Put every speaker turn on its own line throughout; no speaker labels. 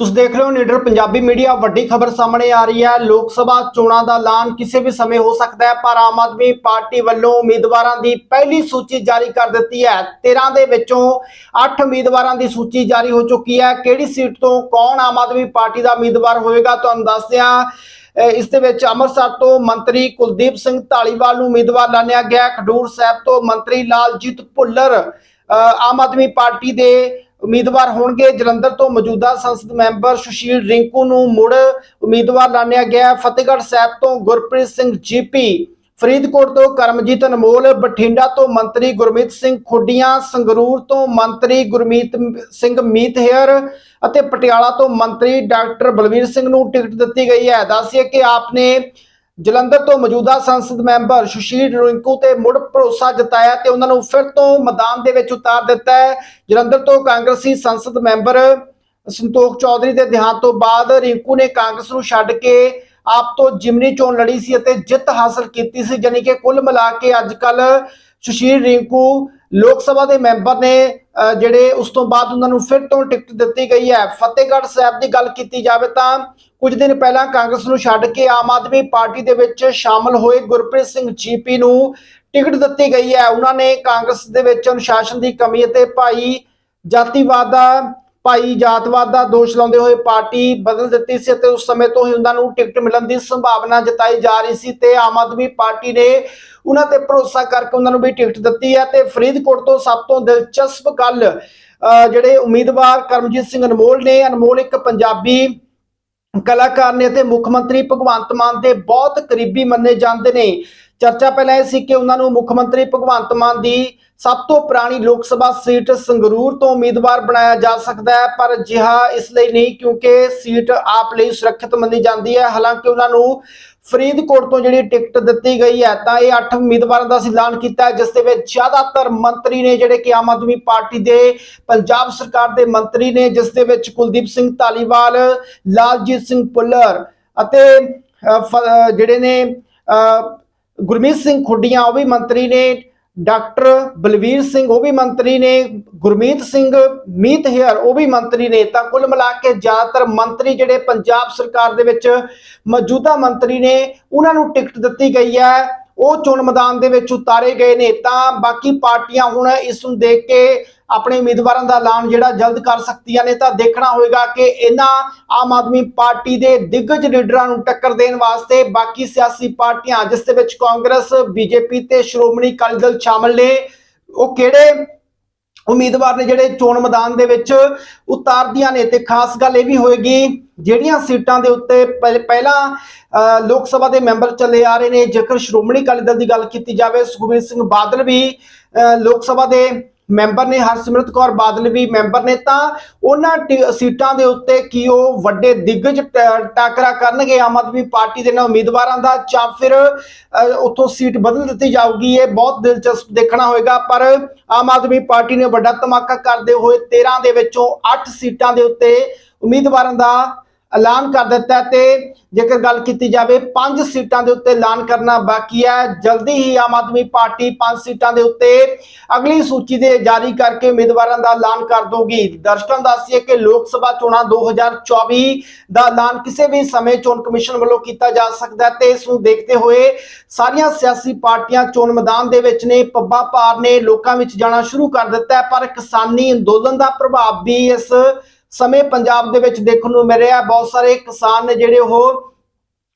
ਤੁਸੀਂ ਦੇਖ ਰਹੇ ਹੋ ਨੀਡਰ ਪੰਜਾਬੀ ਮੀਡੀਆ, ਵੱਡੀ ਖਬਰ ਸਾਹਮਣੇ ਆ ਰਹੀ ਹੈ। ਲੋਕ ਸਭਾ ਚੋਣਾਂ ਦਾ ਐਲਾਨ ਕਿਸੇ ਵੀ ਸਮੇਂ ਹੋ ਸਕਦਾ ਹੈ, ਪਰ ਆਮ ਆਦਮੀ ਪਾਰਟੀ ਵੱਲੋਂ ਉਮੀਦਵਾਰਾਂ ਦੀ ਪਹਿਲੀ ਸੂਚੀ ਜਾਰੀ ਕਰ ਦਿੱਤੀ ਹੈ। 13 ਦੇ ਵਿੱਚੋਂ 8 ਉਮੀਦਵਾਰਾਂ ਦੀ ਸੂਚੀ ਜਾਰੀ ਹੋ ਚੁੱਕੀ ਹੈ। ਕਿਹੜੀ ਸੀਟ ਤੋਂ ਕੌਣ ਆਮ ਆਦਮੀ ਪਾਰਟੀ ਦਾ ਉਮੀਦਵਾਰ ਹੋਵੇਗਾ, ਤੁਹਾਨੂੰ ਦੱਸਦੇ ਹਾਂ ਇਸ ਦੇ ਵਿੱਚ ਅੰਮ੍ਰਿਤਸਰ ਤੋਂ ਮੰਤਰੀ ਕੁਲਦੀਪ ਸਿੰਘ ਢਾਲੀਵਾਲ ਨੂੰ ਉਮੀਦਵਾਰ ਲਾਣਿਆ ਗਿਆ ਖਡੂਰ ਸਾਹਿਬ ਤੋਂ ਮੰਤਰੀ ਲਾਲਜੀਤ ਭੁੱਲਰ ਆਮ ਆਦਮੀ ਪਾਰਟੀ ਦੇ ਉਮੀਦਵਾਰ ਹੋਣਗੇ। ਜਲੰਧਰ ਤੋਂ ਮੌਜੂਦਾ ਸੰਸਦ ਮੈਂਬਰ ਸੁਸ਼ੀਲ ਰਿੰਕੂ ਨੂੰ ਮੁੜ ਉਮੀਦਵਾਰ ਲਾਣਿਆ ਗਿਆ ਫਤਿਹਗੜ੍ਹ ਸਾਹਿਬ ਤੋਂ ਗੁਰਪ੍ਰੀਤ ਸਿੰਘ ਜੀਪੀ, ਫਰੀਦਕੋਟ ਤੋਂ ਕਰਮਜੀਤ ਅਨਮੋਲ, ਬਠਿੰਡਾ ਤੋਂ ਮੰਤਰੀ ਗੁਰਮੀਤ ਸਿੰਘ ਖੁੱਡੀਆਂ, ਸੰਗਰੂਰ ਤੋਂ ਮੰਤਰੀ ਗੁਰਮੀਤ ਸਿੰਘ ਮੀਤਹੇਅਰ ਅਤੇ ਪਟਿਆਲਾ ਤੋਂ ਮੰਤਰੀ ਡਾਕਟਰ ਬਲਵੀਰ ਸਿੰਘ ਨੂੰ ਟਿਕਟ ਦਿੱਤੀ ਗਈ ਹੈ। ਦੱਸਿਏ ਕਿ ਆਪਨੇ ਜਲੰਧਰ ਤੋਂ ਮੌਜੂਦਾ ਸੰਸਦ ਮੈਂਬਰ ਸੁਸ਼ੀਲ ਰਿੰਕੂ ਤੇ ਮੁੜ ਭਰੋਸਾ ਜਤਾਇਆ ਤੇ ਉਹਨਾਂ ਨੂੰ ਫਿਰ ਤੋਂ ਮੈਦਾਨ ਦੇ ਵਿੱਚ ਉਤਾਰ ਦਿੱਤਾ ਹੈ। ਜਲੰਧਰ ਤੋਂ ਕਾਂਗਰਸੀ ਸੰਸਦ ਮੈਂਬਰ ਸੰਤੋਖ ਚੌਧਰੀ ਦੇ ਦੇਹਾਂਤ ਤੋਂ ਬਾਅਦ ਰਿੰਕੂ ਨੇ ਕਾਂਗਰਸ ਨੂੰ ਛੱਡ ਕੇ ਆਪ ਤੋਂ ਜਿਮਨੀ ਚੋਣ ਲੜੀ ਸੀ ਅਤੇ ਜਿੱਤ ਹਾਸਲ ਕੀਤੀ ਸੀ। ਜਾਨੀ ਕਿ ਕੁੱਲ ਮਿਲਾ ਕੇ ਅੱਜ ਕੱਲ ਸੁਸ਼ੀਲ ਰਿੰਕੂ ਲੋਕ ਸਭਾ ਦੇ ਮੈਂਬਰ ਨੇ ਜਿਹੜੇ ਉਸ ਤੋਂ ਬਾਅਦ ਉਹਨਾਂ ਨੂੰ ਫਿਰ ਤੋਂ ਟਿਕਟ ਦਿੱਤੀ ਗਈ ਹੈ। ਫਤਿਹਗੜ੍ਹ ਸਾਹਿਬ ਦੀ ਗੱਲ ਕੀਤੀ ਜਾਵੇ ਤਾਂ ਕੁਝ ਦਿਨ ਪਹਿਲਾਂ ਕਾਂਗਰਸ ਨੂੰ ਛੱਡ ਕੇ ਆਮ ਆਦਮੀ ਪਾਰਟੀ ਦੇ ਵਿੱਚ ਸ਼ਾਮਲ ਹੋਏ ਗੁਰਪ੍ਰੀਤ ਸਿੰਘ ਜੀਪੀ ਨੂੰ ਟਿਕਟ ਦਿੱਤੀ ਗਈ ਹੈ। ਉਹਨਾਂ ਨੇ ਕਾਂਗਰਸ ਦੇ ਵਿੱਚ ਅਨੁਸ਼ਾਸਨ ਦੀ ਕਮੀ ਅਤੇ ਭਾਈ ਜਾਤੀਵਾਦ ਦਾ, ਭਾਈ ਜਾਤਵਾਦ ਦਾ ਦੋਸ਼ ਲਾਉਂਦੇ ਹੋਏ ਪਾਰਟੀ ਬਦਲ ਦਿੱਤੀ ਸੀ ਅਤੇ ਉਸ ਸਮੇਂ ਤੋਂ ਹੀ ਉਹਨਾਂ ਨੂੰ ਟਿਕਟ ਮਿਲਣ ਦੀ ਸੰਭਾਵਨਾ ਜਤਾਈ ਜਾ ਰਹੀ ਸੀ ਤੇ ਆਮ ਆਦਮੀ ਪਾਰਟੀ ਨੇ ਉਹਨਾਂ ਤੇ ਭਰੋਸਾ ਕਰਕੇ ਉਹਨਾਂ ਨੂੰ ਵੀ ਟਿਕਟ ਦਿੱਤੀ ਹੈ ਤੇ ਫਰੀਦਕੋਟ ਤੋਂ ਸਭ ਤੋਂ ਦਿਲਚਸਪ ਗੱਲ, ਅਹ, ਜਿਹੜੇ ਉਮੀਦਵਾਰ ਕਰਮਜੀਤ ਸਿੰਘ ਅਨਮੋਲ ਨੇ, ਅਨਮੋਲ ਇੱਕ ਪੰਜਾਬੀ ਕਲਾਕਾਰ ਨੇ ਅਤੇ ਮੁੱਖ ਮੰਤਰੀ ਭਗਵੰਤ ਮਾਨ ਦੇ ਬਹੁਤ ਕਰੀਬੀ ਮੰਨੇ ਜਾਂਦੇ ਨੇ। ਚਰਚਾ ਪਹਿਲਾਂ ਇਹ ਸੀ ਕਿ ਉਹਨਾਂ ਨੂੰ ਮੁੱਖ ਮੰਤਰੀ ਭਗਵੰਤ ਮਾਨ ਦੀ ਸਭ ਤੋਂ ਪੁਰਾਣੀ ਲੋਕ ਸਭਾ ਸੀਟ ਸੰਗਰੂਰ ਤੋਂ ਉਮੀਦਵਾਰ ਬਣਾਇਆ ਜਾ ਸਕਦਾ ਹੈ, ਪਰ ਜਿਹਾ ਇਸ ਲਈ ਨਹੀਂ ਕਿਉਂਕਿ ਸੀਟ ਆਪ ਲਈ ਸੁਰੱਖਿਅਤ ਮੰਨੀ ਜਾਂਦੀ ਹੈ। ਹਾਲਾਂਕਿ ਉਹਨਾਂ ਨੂੰ ਫਰੀਦਕੋਟ ਤੋਂ ਜਿਹੜੀ ਟਿਕਟ ਦਿੱਤੀ ਗਈ ਹੈ, ਤਾਂ ਇਹ 8 ਉਮੀਦਵਾਰਾਂ ਦਾ ਅਸੀਂ ਐਲਾਨ ਕੀਤਾ ਹੈ, ਜਿਸ ਦੇ ਵਿੱਚ ਜ਼ਿਆਦਾਤਰ ਮੰਤਰੀ ਨੇ ਜਿਹੜੇ ਕਿ ਆਮ ਆਦਮੀ ਪਾਰਟੀ ਦੇ, ਪੰਜਾਬ ਸਰਕਾਰ ਦੇ ਮੰਤਰੀ ਨੇ, ਜਿਸ ਦੇ ਵਿੱਚ ਕੁਲਦੀਪ ਸਿੰਘ ਧਾਲੀਵਾਲ, ਲਾਲਜੀਤ ਸਿੰਘ ਭੁੱਲਰ ਅਤੇ ਫ- ਜਿਹੜੇ ਨੇ ਗੁਰਮੀਤ ਸਿੰਘ ਖੁੱਡੀਆਂ, ਉਹ ਵੀ ਮੰਤਰੀ ਨੇ, ਡਾਕਟਰ ਬਲਵੀਰ ਸਿੰਘ, ਉਹ ਵੀ ਮੰਤਰੀ ਨੇ, ਗੁਰਮੀਤ ਸਿੰਘ ਮੀਤ ਹੇਅਰ, ਉਹ ਵੀ ਮੰਤਰੀ ਨੇ, ਤਾਂ ਕੁੱਲ ਮਿਲਾ ਕੇ ਜ਼ਿਆਦਾਤਰ ਮੰਤਰੀ ਜਿਹੜੇ ਪੰਜਾਬ ਸਰਕਾਰ ਦੇ ਵਿੱਚ ਮੌਜੂਦਾ ਮੰਤਰੀ ਨੇ, ਉਹਨਾਂ ਨੂੰ ਟਿਕਟ ਦਿੱਤੀ ਗਈ ਹੈ। ਉਹ ਚੋਣ ਮੈਦਾਨ ਦੇ ਵਿੱਚ ਉਤਾਰੇ ਗਏ ਨੇ, ਤਾਂ ਬਾਕੀ ਪਾਰਟੀਆਂ ਹੁਣ ਇਸ ਨੂੰ ਦੇਖ ਕੇ ਆਪਣੇ ਉਮੀਦਵਾਰਾਂ ਦਾ ਐਲਾਨ ਜਿਹੜਾ ਜਲਦ ਕਰ ਸਕਦੀਆਂ ਨੇ, ਤਾਂ ਦੇਖਣਾ ਹੋਏਗਾ ਕਿ ਇਹਨਾਂ ਆਮ ਆਦਮੀ ਪਾਰਟੀ ਦੇ ਦਿੱਗਜ ਲੀਡਰਾਂ ਨੂੰ ਟੱਕਰ ਦੇਣ ਵਾਸਤੇ ਬਾਕੀ ਸਿਆਸੀ ਪਾਰਟੀਆਂ, ਜਿਸ ਦੇ ਵਿੱਚ ਕਾਂਗਰਸ, ਬੀਜੇਪੀ ਤੇ ਸ਼੍ਰੋਮਣੀ ਅਕਾਲੀ ਦਲ ਸ਼ਾਮਲ ਨੇ, ਉਹ ਕਿਹੜੇ ਉਮੀਦਵਾਰ ਨੇ ਜਿਹੜੇ ਚੋਣ ਮੈਦਾਨ ਦੇ ਵਿੱਚ ਉਤਾਰਦੀਆਂ ਨੇ? ਤੇ ਖਾਸ ਗੱਲ ਇਹ ਵੀ ਹੋਏਗੀ, ਜਿਹੜੀਆਂ ਸੀਟਾਂ ਦੇ ਉੱਤੇ ਪਹਿ- ਪਹਿਲਾਂ ਲੋਕ ਸਭਾ ਦੇ ਮੈਂਬਰ ਚੱਲੇ ਆ ਰਹੇ ਨੇ, ਜੇਕਰ ਸ਼੍ਰੋਮਣੀ ਅਕਾਲੀ ਦਲ ਦੀ ਗੱਲ ਕੀਤੀ ਜਾਵੇ, ਸੁਖਬੀਰ ਸਿੰਘ ਬਾਦਲ ਵੀ ਲੋਕ ਸਭਾ ਦੇ ਮੈਂਬਰ ਨੇ ਹਰਸਿਮਰਤ ਕੌਰ ਬਾਦਲ ਵੀ ਮੈਂਬਰ ਨੇ ਤਾਂ ਉਹਨਾਂ ਸੀਟਾਂ ਦੇ ਉੱਤੇ ਕੀ ਉਹ ਵੱਡੇ ਦਿੱਗਜ ਟਾਕਰਾ ਕਰਨਗੇ? ਆਮ ਆਦਮੀ ਪਾਰਟੀ ਦੇ ਨਾਲ ਉਮੀਦਵਾਰਾਂ ਦਾ ਜਾਂ ਫਿਰ ਅਹ, ਉੱਥੋਂ ਸੀਟ ਬਦਲ ਦਿੱਤੀ ਜਾਊਗੀ? ਇਹ ਬਹੁਤ ਦਿਲਚਸਪ ਦੇਖਣਾ ਹੋਏਗਾ ਪਰ ਆਮ ਆਦਮੀ ਪਾਰਟੀ ਨੇ ਵੱਡਾ ਧਮਾਕਾ ਕਰਦੇ ਹੋਏ 13 ਦੇ ਵਿੱਚੋਂ 8 ਸੀਟਾਂ ਦੇ ਉੱਤੇ ਉਮੀਦਵਾਰਾਂ ਦਾ ਐਲਾਨ ਕਰ ਦਿੱਤਾ ਤੇ ਜੇਕਰ ਗੱਲ ਕੀਤੀ ਜਾਵੇ, ਪੰਜ ਸੀਟਾਂ ਦੇ ਉੱਤੇ ਐਲਾਨ ਕਰਨਾ ਬਾਕੀ ਹੈ। ਜਲਦੀ ਹੀ ਆਮ ਆਦਮੀ ਪਾਰਟੀ ਪੰਜ ਸੀਟਾਂ ਦੇ ਉੱਤੇ ਅਗਲੀ ਸੂਚੀ ਦੇ ਜਾਰੀ ਕਰਕੇ ਉਮੀਦਵਾਰਾਂ ਦਾ ਐਲਾਨ ਕਰ ਦੋਗੀ ਦਰਸ਼ਕਾਂ ਨੂੰ ਦੱਸੀਏ ਕਿ ਲੋਕ ਸਭਾ ਚੋਣਾਂ 2024 ਦਾ ਐਲਾਨ ਕਿਸੇ ਵੀ ਸਮੇਂ ਚੋਣ ਕਮਿਸ਼ਨ ਵੱਲੋਂ ਕੀਤਾ ਜਾ ਸਕਦਾ ਹੈ ਤੇ ਇਸ ਨੂੰ ਦੇਖਦੇ ਹੋਏ ਸਾਰੀਆਂ ਸਿਆਸੀ ਪਾਰਟੀਆਂ ਚੋਣ ਮੈਦਾਨ ਦੇ ਵਿੱਚ ਨੇ, ਪੱਬਾ ਭਾਰ ਨੇ ਲੋਕਾਂ ਵਿੱਚ ਜਾਣਾ ਸ਼ੁਰੂ ਕਰ ਦਿੱਤਾ ਹੈ, ਪਰ ਕਿਸਾਨੀ ਅੰਦੋਲਨ ਦਾ ਪ੍ਰਭਾਵ ਵੀ ਇਸ ਸਮੇਂ ਪੰਜਾਬ ਦੇ ਵਿੱਚ ਦੇਖਣ ਨੂੰ ਮਿਲ ਰਿਹਾ ਬਹੁਤ ਸਾਰੇ ਕਿਸਾਨ ਨੇ ਜਿਹੜੇ ਉਹ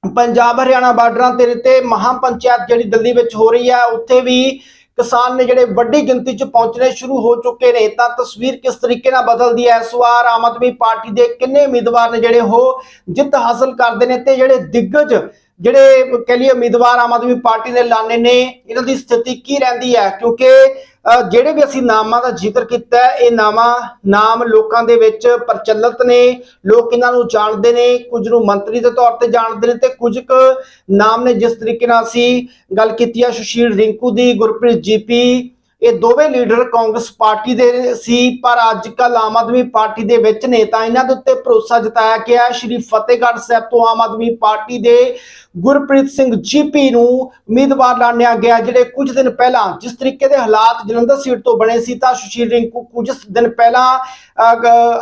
ਪੰਜਾਬ, ਹਰਿਆਣਾ ਬਾਰਡਰਾਂ ਤੇ ਤੇ ਮਹਾ ਪੰਚਾਇਤ ਜਿਹੜੀ ਦਿੱਲੀ ਵਿੱਚ ਹੋ ਰਹੀ ਹੈ, ਉੱਥੇ ਵੀ ਕਿਸਾਨ ਨੇ ਜਿਹੜੇ ਵੱਡੀ ਗਿਣਤੀ 'ਚ ਪਹੁੰਚਣੇ ਸ਼ੁਰੂ ਹੋ ਚੁੱਕੇ ਨੇ। ਤਾਂ ਤਸਵੀਰ ਕਿਸ ਤਰੀਕੇ ਨਾਲ ਬਦਲਦੀ ਹੈ? ਇਸ ਵਾਰ ਆਮ ਆਦਮੀ ਪਾਰਟੀ ਦੇ ਕਿੰਨੇ ਉਮੀਦਵਾਰ ਨੇ ਜਿਹੜੇ ਉਹ ਜਿੱਤ ਹਾਸਲ ਕਰਦੇ ਨੇ ਤੇ ਜਿਹੜੇ ਦਿੱਗਜ ਜਿਹੜੇ ਕਹਿ ਲਈਏ ਉਮੀਦਵਾਰ ਆਮ ਆਦਮੀ ਪਾਰਟੀ ਨੇ ਲਾਣੇ ਨੇ, ਇਹਨਾਂ ਦੀ ਸਥਿਤੀ ਕੀ ਰਹਿੰਦੀ ਹੈ? ਕਿਉਂਕਿ ਜਿਹੜੇ ਵੀ ਅਸੀਂ ਨਾਮਾਂ ਦਾ ਜ਼ਿਕਰ ਕੀਤਾ ਇਹ ਨਾਮਾਂ ਨਾਮ ਲੋਕਾਂ ਦੇ ਵਿੱਚ ਪ੍ਰਚਲਿਤ ਨੇ, ਲੋਕ ਇਹਨਾਂ ਨੂੰ ਜਾਣਦੇ ਨੇ, ਕੁਝ ਨੂੰ ਮੰਤਰੀ ਦੇ ਤੌਰ ਤੇ ਜਾਣਦੇ ਨੇ ਤੇ ਕੁਝ ਕੁ ਨਾਮ ਨੇ ਜਿਸ ਤਰੀਕੇ ਨਾਲ ਅਸੀਂ ਗੱਲ ਕੀਤੀ ਹੈ ਸੁਸ਼ੀਲ ਰਿੰਕੂ ਦੀ, ਗੁਰਪ੍ਰੀਤ ਜੀਪੀ ਇਹ ਦੋਵੇਂ ਲੀਡਰ ਕਾਂਗਰਸ ਪਾਰਟੀ ਦੇ ਸੀ, ਪਰ ਅੱਜ ਕੱਲ ਆਮ ਆਦਮੀ ਪਾਰਟੀ ਦੇ ਵਿੱਚ ਨੇ ਤਾਂ ਇਹਨਾਂ ਦੇ ਉੱਤੇ ਭਰੋਸਾ ਜਤਾਇਆ ਗਿਆ ਸ਼੍ਰੀ ਫਤਿਹਗੜ੍ਹ ਸਾਹਿਬ ਤੋਂ ਆਮ ਆਦਮੀ ਪਾਰਟੀ ਦੇ ਗੁਰਪ੍ਰੀਤ ਸਿੰਘ ਜੀਪੀ ਨੂੰ ਉਮੀਦਵਾਰ ਲਾਣਿਆ ਗਿਆ, ਜਿਹੜੇ ਕੁਝ ਦਿਨ ਪਹਿਲਾਂ ਜਿਸ ਤਰੀਕੇ ਦੇ ਹਾਲਾਤ ਜਲੰਧਰ ਸੀਟ ਤੋਂ ਬਣੇ ਸੀ, ਤਾਂ ਸੁਸ਼ੀਲ ਰਿੰਕੂ ਕੁਝ ਦਿਨ ਪਹਿਲਾਂ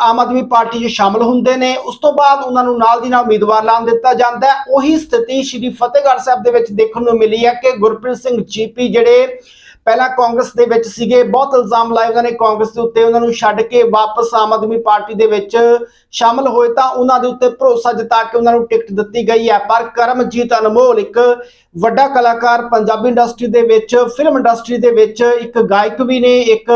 ਆਮ ਆਦਮੀ ਪਾਰਟੀ 'ਚ ਸ਼ਾਮਲ ਹੁੰਦੇ ਨੇ। ਉਸ ਤੋਂ ਬਾਅਦ ਉਹਨਾਂ ਨੂੰ ਨਾਲ ਦੀ ਨਾਲ ਉਮੀਦਵਾਰ ਲਾਣ ਦਿੱਤਾ ਜਾਂਦਾ ਹੈ। ਉਹੀ ਸਥਿਤੀ ਸ਼੍ਰੀ ਫਤਿਹਗੜ੍ਹ ਸਾਹਿਬ ਦੇ ਵਿੱਚ ਦੇਖਣ ਨੂੰ ਮਿਲੀ ਹੈ ਕਿ ਗੁਰਪ੍ਰੀਤ ਸਿੰਘ ਜੀਪੀ ਜਿਹੜੇ ਪਹਿਲਾਂ ਕਾਂਗਰਸ ਦੇ ਵਿੱਚ ਸੀਗੇ, ਬਹੁਤ ਇਲਜ਼ਾਮ ਲਾਏ ਉਹਨਾਂ ਨੇ ਕਾਂਗਰਸ ਦੇ ਉੱਤੇ, ਉਹਨਾਂ ਨੂੰ ਛੱਡ ਕੇ ਵਾਪਸ ਆਮ ਆਦਮੀ ਪਾਰਟੀ ਦੇ ਵਿੱਚ ਸ਼ਾਮਲ ਹੋਏ ਤਾਂ ਉਹਨਾਂ ਦੇ ਉੱਤੇ ਭਰੋਸਾ ਜਤਾ ਕੇ ਉਹਨਾਂ ਨੂੰ ਟਿਕਟ ਦਿੱਤੀ ਗਈ ਹੈ। ਪਰ ਕਰਮਜੀਤ ਅਨਮੋਲ, ਇੱਕ ਵੱਡਾ ਕਲਾਕਾਰ, ਪੰਜਾਬੀ ਇੰਡਸਟਰੀ ਦੇ ਵਿੱਚ, ਫਿਲਮ ਇੰਡਸਟਰੀ ਦੇ ਵਿੱਚ ਇੱਕ ਗਾਇਕ ਵੀ ਨੇ, ਇੱਕ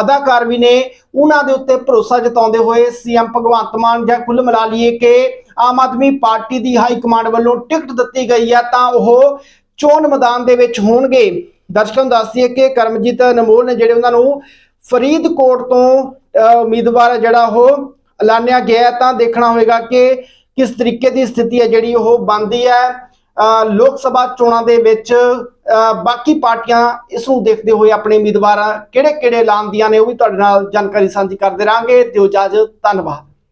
ਅਦਾਕਾਰ ਵੀ ਨੇ, ਉਹਨਾਂ ਦੇ ਉੱਤੇ ਭਰੋਸਾ ਜਤਾਉਂਦੇ ਹੋਏ ਸੀਐਮ ਭਗਵੰਤ ਮਾਨ ਜਾਂ ਕੁੱਲ ਮਿਲਾ ਲਈਏ ਕਿ ਆਮ ਆਦਮੀ ਪਾਰਟੀ ਦੀ ਹਾਈ ਕਮਾਂਡ ਵੱਲੋਂ ਟਿਕਟ ਦਿੱਤੀ ਗਈ ਹੈ ਤਾਂ ਉਹ ਚੋਣ ਮੈਦਾਨ ਦੇ ਵਿੱਚ ਹੋਣਗੇ। ਦਰਸ਼ਕਾਂ ਨੂੰ ਦੱਸ ਦਈਏ ਕਿ ਕਰਮਜੀਤ ਅਨਮੋਲ ਨੇ ਜਿਹੜੇ ਉਹਨਾਂ ਨੂੰ ਫਰੀਦਕੋਟ ਤੋਂ ਉਮੀਦਵਾਰ ਜਿਹੜਾ ਉਹ ਐਲਾਨਿਆ ਗਿਆ ਤਾਂ ਦੇਖਣਾ ਹੋਵੇਗਾ ਕਿ ਕਿਸ ਤਰੀਕੇ ਦੀ ਸਥਿਤੀ ਹੈ ਜਿਹੜੀ ਉਹ ਬਣਦੀ ਹੈ। ਅਹ, ਲੋਕ ਸਭਾ ਚੋਣਾਂ ਦੇ ਵਿੱਚ ਬਾਕੀ ਪਾਰਟੀਆਂ ਇਸ ਨੂੰ ਦੇਖਦੇ ਹੋਏ ਆਪਣੇ ਉਮੀਦਵਾਰਾਂ ਕਿਹੜੇ ਕਿਹੜੇ ਐਲਾਨਦੀਆਂ ਨੇ ਉਹ ਵੀ ਤੁਹਾਡੇ ਨਾਲ ਜਾਣਕਾਰੀ ਸਾਂਝੀ ਕਰਦੇ ਰਹਾਂਗੇ। ਦਿਓ ਇਜਾਜ਼ਤ ਧੰਨਵਾਦ।